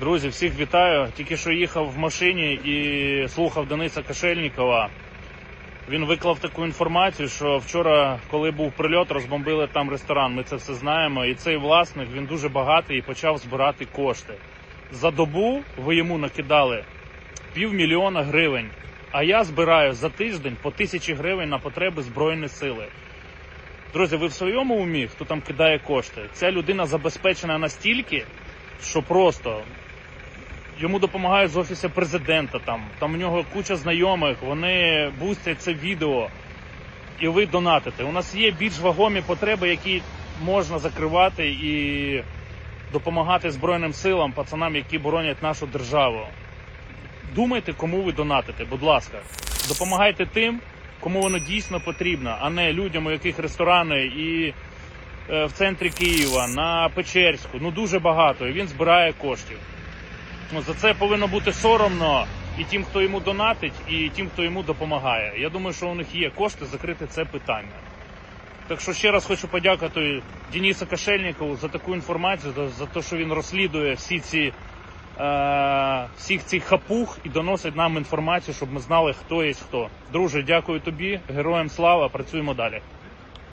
Друзі, всіх вітаю. Тільки що їхав в машині і слухав Дениса Кашельнікова. Він виклав таку інформацію, що вчора, коли був прильот, розбомбили там ресторан. Ми це все знаємо. І цей власник він дуже багатий і почав збирати кошти. За добу ви йому накидали півмільйона гривень. А я збираю за тиждень по тисячі гривень на потреби Збройних сили. Друзі, ви в своєму умі, хто там кидає кошти? Ця людина забезпечена настільки, що просто йому допомагають з офісу президента. Там там у нього куча знайомих, вони бустять це відео, і ви донатите. У нас є більш вагомі потреби, які можна закривати і допомагати Збройним силам, пацанам, які боронять нашу державу. Думайте, кому ви донатите, будь ласка. Допомагайте тим, кому воно дійсно потрібно, а не людям, у яких ресторани і е, в центрі Києва, на Печерську. Ну дуже багато. І він збирає коштів. Ну, за це повинно бути соромно і тим, хто йому донатить, і тим, хто йому допомагає. Я думаю, що у них є кошти закрити це питання. Так що ще раз хочу подякувати Денису Кашельникову за таку інформацію, за, те, що він розслідує всі ці е, всіх цих хапух і доносить нам інформацію, щоб ми знали, хто є хто. Друже, дякую тобі, героям слава, працюємо далі.